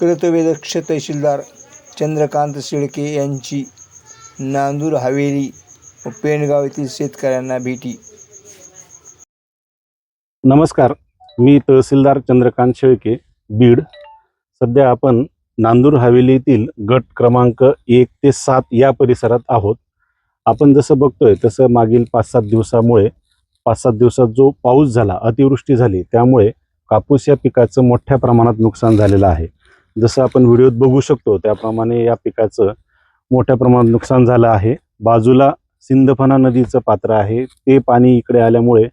कृतवेदक्ष तहसीलदार चंद्रकांत शेळके यांची नांदूर हवेली व पेणगाव येथील शेतकऱ्यांना भेटी. नमस्कार मी तहसीलदार चंद्रकांत शेळके बीड. सध्या आपण नांदूर हवेलीतील गट क्रमांक एक ते सात या परिसरात आहोत. आपण जसं बघतोय तसं मागील पाच सात दिवसामुळे पाच सात दिवसात जो पाऊस झाला अतिवृष्टी झाली त्यामुळे कापूस या पिकाचं मोठ्या प्रमाणात नुकसान झालेलं आहे. जसं आपण व्हिडिओत बघू शकतो त्याप्रमाणे या पिकाचं मोठ्या प्रमाणात नुकसान झालं आहे. बाजूला सिंदफणा नदीचं पात्र आहे. ते पाणी इकडे आल्यामुळे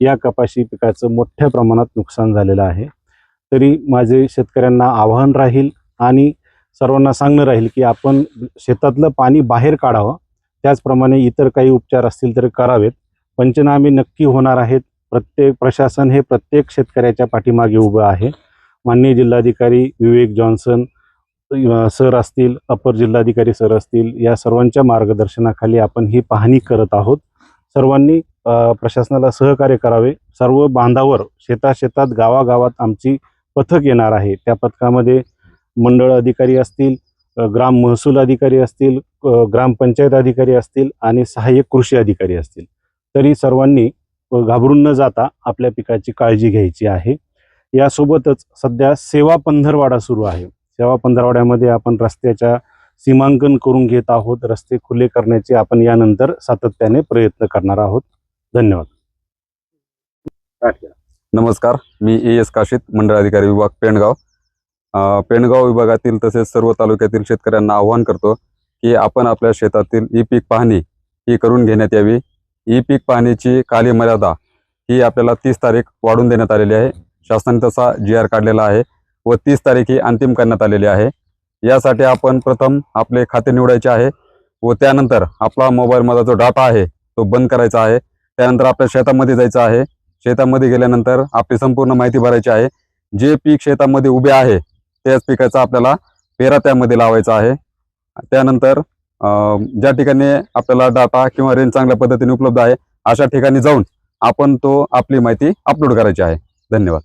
या कपाशी पिकाचं मोठ्या प्रमाणात नुकसान झालेलं आहे. तरी माझे शेतकऱ्यांना आवाहन राहील आणि सर्वांना सांगणं राहील की आपण शेतातलं पाणी बाहेर काढावं त्याचप्रमाणे इतर काही उपचार असतील तर करावेत. पंचनामे नक्की होणार आहेत. प्रत्येक प्रशासन हे प्रत्येक शेतकऱ्याच्या पाठीमागे उभं आहे. माननीय जिल्हाधिकारी विवेक जॉन्सन सर असतील अपर जिल्हाधिकारी सर असतील या सर्वांच्या मार्गदर्शनाखाली आपण ही पाहणी करत आहोत. सर्वांनी प्रशासनाला सहकार्य करावे. सर्व बांधावर शेताशेतात गावागावात आमची पथक येणार आहे. त्या पथकामध्ये मंडळ अधिकारी असतील ग्राम महसूल अधिकारी असतील ग्रामपंचायत अधिकारी असतील आणि सहाय्यक कृषी अधिकारी असतील. तरी सर्वांनी घाबरून न जाता आपल्या पिकाची काळजी घ्यायची आहे. यासोबतच सध्या सेवा पंधरवाडा सुरू आहे. सेवा पंधरवाड्यामध्ये आपण रस्त्याच्या सीमांकन करून घेत आहोत. रस्ते खुले करण्याचे आपण यानंतर सातत्याने प्रयत्न करणार आहोत. धन्यवाद. नमस्कार. मी ए एस काशीत मंडळ अधिकारी विभाग पेणगाव. पेणगाव विभागातील तसेच सर्व तालुक्यातील शेतकऱ्यांना आवाहन करतो की आपण आपल्या शेतातील ई पीक पाहणी ही करून घेण्यात यावी. ई पीक पाहणीची काली मर्यादा ही आपल्याला तीस तारीख वाढून देण्यात आलेली आहे. शासनाने तसा जी आर काढलेला आहे व तीस तारीख ही अंतिम करण्यात आलेली आहे. यासाठी आपण प्रथम आपले खाते निवडायचे आहे व त्यानंतर आपला मोबाईलमधला जो डाटा आहे तो बंद करायचा आहे. त्यानंतर आपल्या शेतामध्ये जायचं आहे. शेतामध्ये गेल्यानंतर आपली संपूर्ण माहिती भरायची आहे. जे पीक शेतामध्ये उभे आहे त्याच पिकाचा आपल्याला पेरा त्यामध्ये लावायचा आहे. त्यानंतर ज्या ठिकाणी आपल्याला डाटा किंवा रेंज चांगल्या पद्धतीने उपलब्ध आहे अशा ठिकाणी जाऊन आपण तो आपली माहिती अपलोड करायची आहे. धन्यवाद.